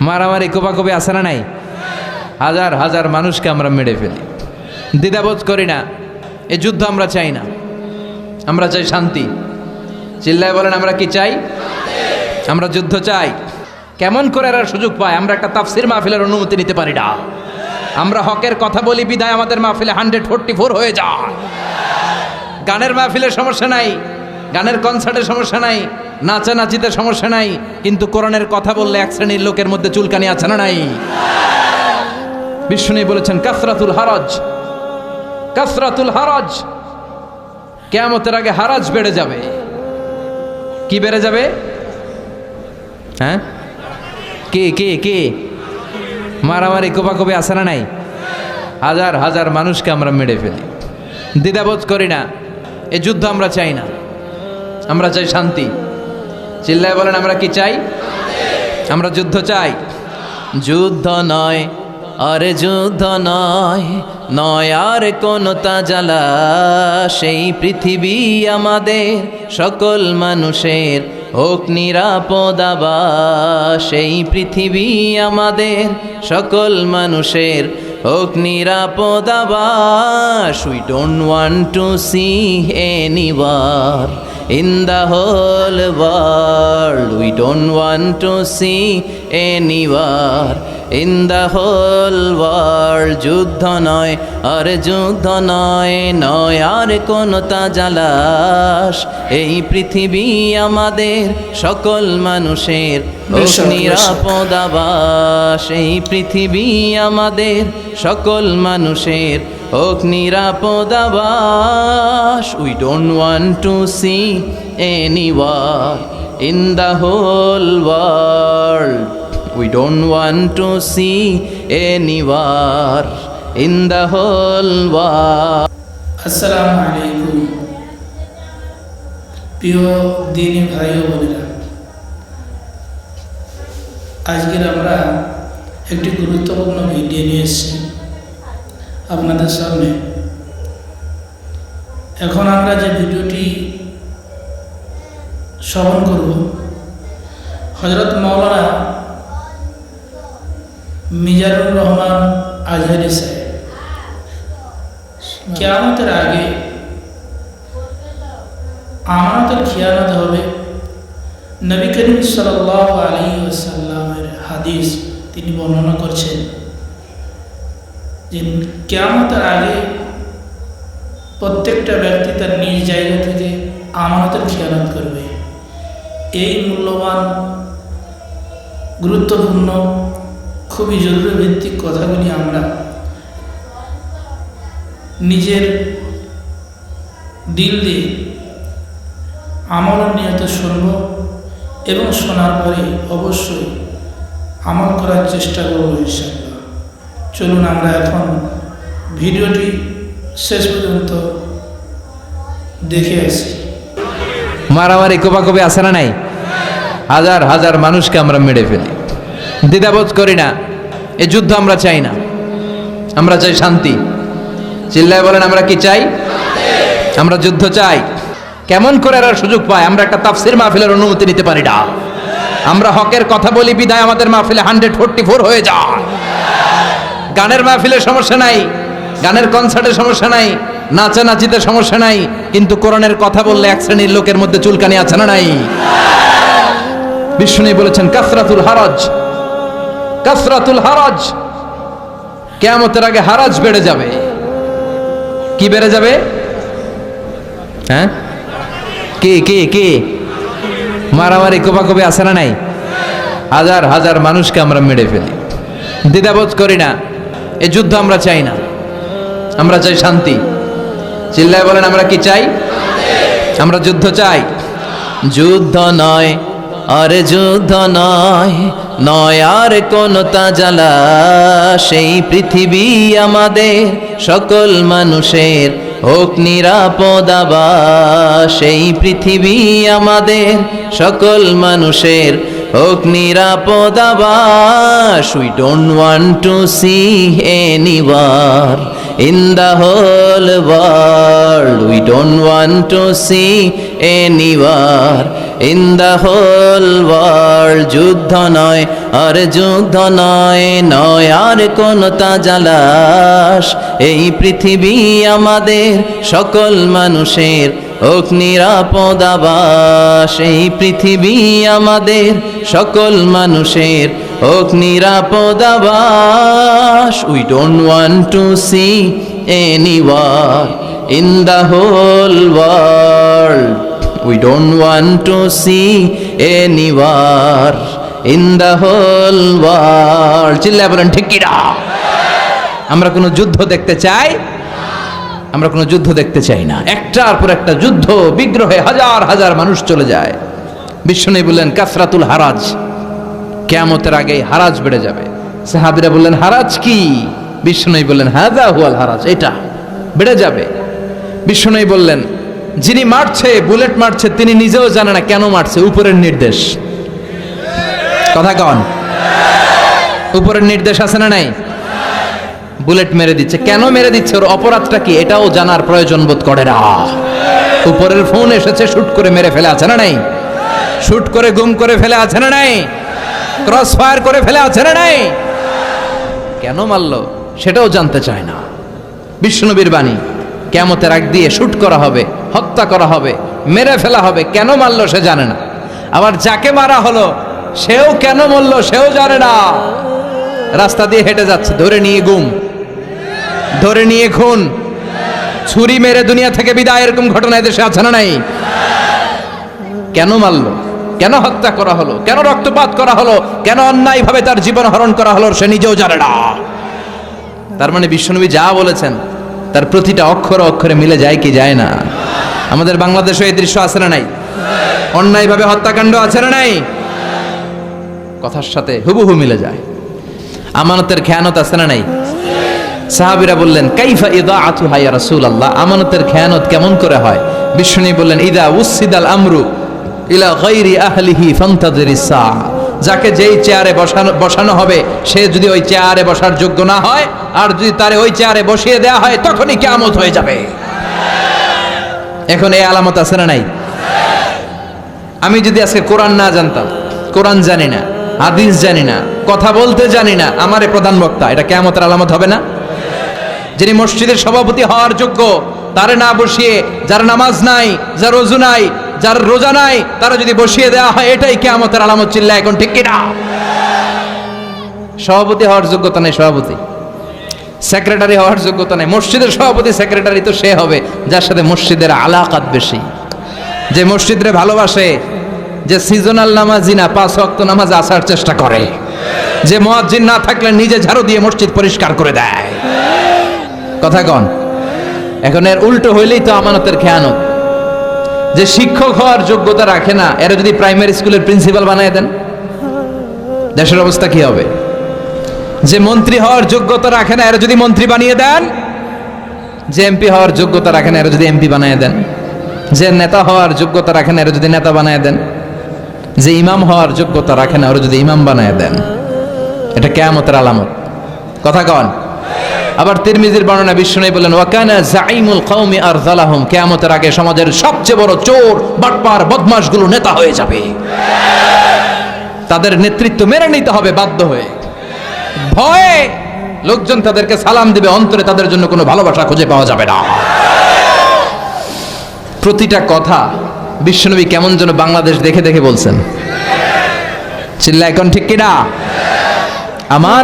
মারামারি কোপাকপি আছে না নাই? হাজার হাজার মানুষকে আমরা মেরে ফেলি। দ্বিধাবোধ করি না। এ যুদ্ধ আমরা চাই না। আমরা চাই শান্তি। চিল্লায় বলেন, আমরা কি চাই? আমরা যুদ্ধ চাই। কেমন করে এরা সুযোগ পায়? আমরা একটা তাফসির মাহফিলের অনুমতি নিতে পারি না। আমরা হকের কথা বলি, বিদায় আমাদের মাহফিলে হান্ড্রেড ফোরটি ফোর হয়ে যায়। গানের মাহফিলের সমস্যা নাই। গানের কনসার্টের সমস্যা নাই। নাচানাচিতে সমস্যা নাই, কিন্তু কোরআনের কথা বললে এক শ্রেণির লোকের মধ্যে চুলকানি আছে না নাই? বিষ্ণু বলেছেন, কাসরাতুল হারাজ কাসরাতুল হারাজ, কেয়ামতের আগে হারাজ বেড়ে যাবে। কি বেড়ে যাবে? হ্যাঁ? কে কে কে? মারামারি কোপাকপি আছে না নাই? হাজার হাজার মানুষকে আমরা মেরে ফেলি। দ্বিধাবোধ করি না, এ যুদ্ধ আমরা চাই না। আমরা চাই শান্তি। চিল্লায় বলেন, আমরা কি চাই? আমরা যুদ্ধ চাই। যুদ্ধ নয়, আরে যুদ্ধ নয় নয় আর কোন তাজালা। সেই পৃথিবী আমাদের সকল মানুষের হোক নিরাপদ সেই পৃথিবী আমাদের সকল মানুষের হোক নিরাপদ আবাস। We don't want to see any war in the whole world. We don't want to see anywhere in the whole world. যুদ্ধ নয় আর যুদ্ধ নয় নয় আর কোন তাজালাস এই পৃথিবী আমাদের সকল মানুষের। নিরাপদ আবাস এই পৃথিবী আমাদের সকল মানুষের হোক নিরাপদ আবাস we don't want to see any war in the whole world we don't want to see any war in the whole world আসসালামু আলাইকুম প্রিয় দিনী ভাই বোনেরা, আজকের আমরা একটি গুরুত্বপূর্ণ ভিডিও নিয়ে এসেছি। আপনাদের সামনে। এখন আমরা যে ভিডিওটি শ্রবণ করব হজরত মৌলানা মিজানুর রহমান আজহারি সাহেব। কেয়ামতের আগে আমানতের খেয়ানত হবে নবী করিম সাল্লাহ আলী সাল্লামের হাদিস তিনি বর্ণনা করছেন। যে কেয়ামতের আগে প্রত্যেকটা ব্যক্তি তার নিজ জায়গা থেকে আমানতের খেয়ানত করবে। এই মূল্যবান, গুরুত্বপূর্ণ, খুবই জরুরি ভিত্তিক কথাগুলি আমরা নিজের দিল দিয়ে আমল নিয়ত শুনব এবং শোনার পরে অবশ্যই আমল করার চেষ্টা করব ইনশাআল্লাহ। চলুন আমরা এখন ভিডিওটি শেষ পর্যন্ত দেখে আসি। মারামারি কোপাকপি আছে না নাই? হাজার হাজার মানুষকে আমরা মেরে ফেলি। দ্বিধাবোধ করি না। এ যুদ্ধ আমরা চাই না। আমরা চাই শান্তি। চিল্লায় বলেন, আমরা কি চাই? আমরা যুদ্ধ চাই। কেমন করে এরা সুযোগ পায়? আমরা একটা তাফসির মাহফিলের অনুমতি নিতে পারি না। আমরা হকের কথা বলি, বিদায় আমাদের মাহফিলে হান্ড্রেড ফোরটি ফোর হয়ে যায়। গানের মাহফিলের সমস্যা নাই, গানের কনসার্টের সমস্যা নাই, নাচানাচিতে সমস্যা নাই, কিন্তু কোরআনের কথা বললে এক শ্রেণির লোকের মধ্যে চুলকানি আছে না নাই? বিষ্ণু বলেছেন, কাসরাতুল হারাজ কাসরাতুল হারাজ, কেয়ামতের আগে হারাজ বেড়ে যাবে। কি বেড়ে যাবে? হ্যাঁ? কে কে কে? মারামারি কোপাকপি আছে না নাই? হাজার হাজার মানুষকে আমরা মেরে ফেলি। দ্বিধাবোধ করি না। এ যুদ্ধ আমরা চাই না। আমরা চাই শান্তি। চিল্লায় বলেন, আমরা কি চাই? আমরা যুদ্ধ চাই। যুদ্ধ নয়, আরে যুদ্ধ নয় নয় আর কোন তাজালা। সেই পৃথিবী আমাদের, সকল মানুষের হোক নিরাপদ সেই পৃথিবী আমাদের, সকল মানুষের হোক নিরাপদ আবাস we don't want to see any war in the whole world. We don't want to see any in the whole world. যুদ্ধ নয়, আর যুদ্ধ নয় নয় আর কোন তাজালাস এই পৃথিবী আমাদের সকল মানুষের ওক নিরাপদ আবাস, এই পৃথিবী আমাদের সকল মানুষের ওক নিরাপদ আবাস। We don't want to see any war in the whole world we don't want to see any war in the whole world চিল্লা বলেন, ঠিক আমরা কোনো যুদ্ধ দেখতে চাই আমরা কোনো যুদ্ধ দেখতে চাই না। একটার পর একটা যুদ্ধ বিগ্রহে হাজার হাজার মানুষ চলে যায়। বিষ্ণু বললেন, কাসরাতুল হারাজ, কেয়ামতের আগে হারাজ বেড়ে যাবে। সাহাবিরা বললেন, হারাজ কি? বিষ্ণু বললেন হাজা হুয়াল হারাজ, এটা বেড়ে যাবে। বিষ্ণু বললেন, যিনি মারছে, বুলেট মারছে, তিনি নিজেও জানে না কেন মারছে, উপরের নির্দেশ। কথা কন। উপরের নির্দেশ আছে না নাই? বুলেট মেরে দিচ্ছে। কেন মেরে দিচ্ছে? ওর অপরাধটা কি? এটাও জানার প্রয়োজন বোধ করে না। উপরের ফোন এসেছে, শুট করে মেরে ফেলে আছে না নাই? শুট করে গুম করে ফেলে আছে না নাই? ক্রস ফায়ার করে ফেলে আছে না নাই? কেন মারল? সেটাও জানতে চায় না। বিষ্ণুবীর বাণী কেমতের আগ দিয়ে শুট করা হবে, হত্যা করা হবে, মেরে ফেলা হবে। কেন মারলো সে জানে না। আবার যাকে মারা হলো, সেও কেন মরলো সেও জানে না। রাস্তা দিয়ে হেঁটে যাচ্ছে, ধরে নিয়ে গুম। ধরে নিয়ে খুন। ছুরি মেরে দুনিয়া থেকে বিদায়, এরকম ঘটনা দেশে আছে না নাই? কেন মারলো? কেন হত্যা করা হলো? কেন রক্তপাত করা হলো? কেন অন্যায়ভাবে তার জীবন হরণ করা হলো? সে নিজেও জানে না। তার মানে বিশ্বনবী যা বলেছেন, তার প্রতিটা অক্ষর অক্ষরে মিলে যায় কি যায় না? আমাদের বাংলাদেশে এই দৃশ্য আছে না নাই? অন্যায়ভাবে হত্যাকাণ্ড আছে না নাই? কথার সাথে হুবহু মিলে যায়। আমানতের খেয়ানত আছে না নাই? সাহাবিরা বললেন, কাইফা ইদা আতু হাইয়া রাসূল আল্লাহ আমানতের খেয়ানত কেমন করে হয়? বিষ্ণু বললেন, ইদা উসিদাল আমরু ইলা গাইরি আহলিহি যাকে যেই চেয়ারে বসানো বসানো হবে, সে যদি ওই চেয়ারে বসার যোগ্য না হয়, আর যদি তারে ওই চেয়ারে বসিয়ে দেওয়া হয়, তখনই কিয়ামত হয়ে যাবে। এখন এই আলামত আছে না নাই? আমি যদি আজকে কোরআন না জানতাম, কোরআন জানি না, হাদিস জানি না, কথা বলতে জানি না, আমারে প্রধান বক্তা, এটা কেমতের আলামত হবে না? যিনি মসজিদের সভাপতি হওয়ার যোগ্য, তারে না বসিয়ে যার নামাজ নাই, যার রোজু নাই, যার রোজা নাই, তারা যদি বসিয়ে দেওয়া হয়, এটাই কেমতের আলামত চিল্লা এখন ঠিক কিনা? সভাপতি হওয়ার যোগ্যতা নেই, সভাপতি। সেক্রেটারি হওয়ার যোগ্যতা নেই, মসজিদের সভাপতি, সেক্রেটারি তো সে হবে, যার সাথে মসজিদের আলাকাত বেশি। যে মসজিদরে ভালোবাসে, যে সিজনাল নামাজি না, পাঁচ ওয়াক্ত নামাজ আসার চেষ্টা করে। যে মুয়াজ্জিন না থাকলে নিজে ঝাড়ু দিয়ে মসজিদ পরিষ্কার করে দেয়। কথা কন। এখন এর উল্টো হইলেই তো আমানতের খেয়ানত। যে শিক্ষক হওয়ার যোগ্যতা রাখে না, এরা যদি প্রাইমারি স্কুলের প্রিন্সিপাল বানায় দেন, দেশের অবস্থা কি হবে? যে মন্ত্রী হওয়ার যোগ্যতা রাখে না, এরা যদি মন্ত্রী বানিয়ে দেন, যে এমপি হওয়ার যোগ্যতা রাখে না, এরা যদি এমপি বানিয়ে দেন, যে নেতা হওয়ার যোগ্যতা রাখে না, এরা যদি নেতা বানিয়ে দেন, যে ইমাম হওয়ার যোগ্যতা রাখে না, ওরা যদি ইমাম বানিয়ে দেন, এটা কেয়ামতের আলামত। কথা কন। আবার তিরমিজির বর্ণনা বিষ্ণু বলেন ওয়াকানা জাইমুল কওমি আর জালাহুম কেয়ামতের আগে সমাজের সবচেয়ে বড় চোর, বাটপার, বদমাশগুলো নেতা হয়ে যাবে। তাদের নেতৃত্ব মেনে নিতে হবে, বাধ্য হয়ে। ভয়ে লোকজন তাদেরকে সালাম দিবে, অন্তরে তাদের জন্য কোনো ভালোবাসা খুঁজে পাওয়া যাবে না। প্রতিটা কথা বিশ্বনবী কেমন যেন বাংলাদেশ দেখে দেখে বলছেন। চিল্লা এখন ঠিক কিনা? আমার